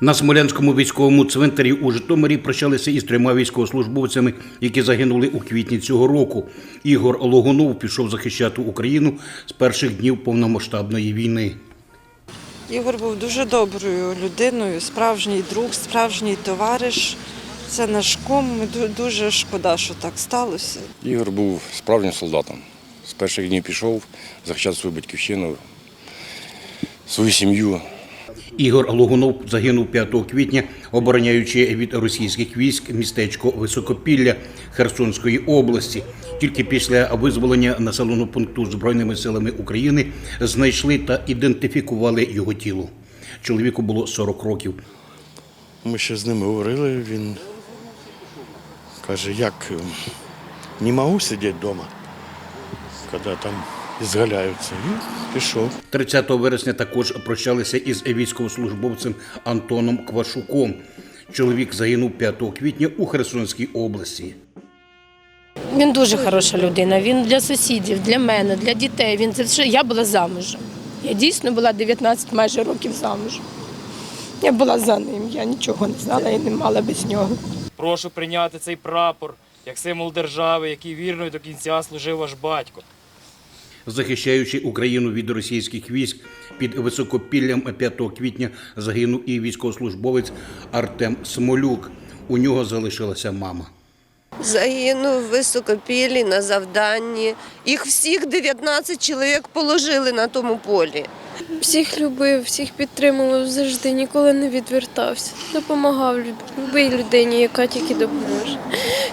На Смолянському військовому цвинтарі у Житомирі прощалися із трьома військовослужбовцями, які загинули у квітні цього року. Ігор Логунов пішов захищати Україну з перших днів повномасштабної війни. Ігор був дуже доброю людиною, справжній друг, справжній товариш. Це наш кум. Дуже шкода, що так сталося. Ігор був справжнім солдатом. З перших днів пішов захищати свою батьківщину, свою сім'ю. Ігор Логунов загинув 5 квітня, обороняючи від російських військ містечко Високопілля Херсонської області. Тільки після визволення населеного пункту Збройними силами України знайшли та ідентифікували його тіло. Чоловіку було 40 років. Ми ще з ним говорили, він каже, як е, не можу сидіти вдома, коли там згаляються. І пішов. 30 вересня також прощалися із військовослужбовцем Антоном Квашуком. Чоловік загинув 5 квітня у Херсонській області. Він дуже хороша людина. Він для сусідів, для мене, для дітей. Він це все. Я була замужем. Я дійсно була 19 майже років замужем. Я була за ним, я нічого не знала і не мала без нього. Прошу прийняти цей прапор як символ держави, який вірно і до кінця служив ваш батько. Захищаючи Україну від російських військ, під високопіллям 5 квітня загинув і військовослужбовець Артем Смолюк. У нього залишилася мама. Загинув в високопілі на завданні. Їх всіх 19 чоловік положили на тому полі. Всіх любив, всіх підтримував завжди, ніколи не відвертався. Допомагав любій людині, яка тільки допоможе.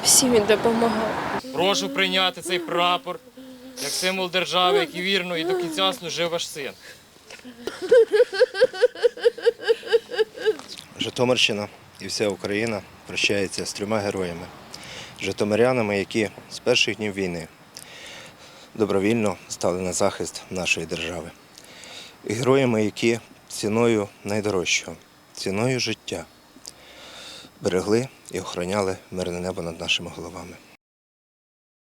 Всім допомагав. Прошу прийняти цей прапор як символ держави, який вірно і до кінця служив ваш син. Житомирщина і вся Україна прощається з трьома героями, житомирянами, які з перших днів війни добровільно стали на захист нашої держави. І героями, які ціною найдорожчого, ціною життя берегли і охороняли мирне небо над нашими головами.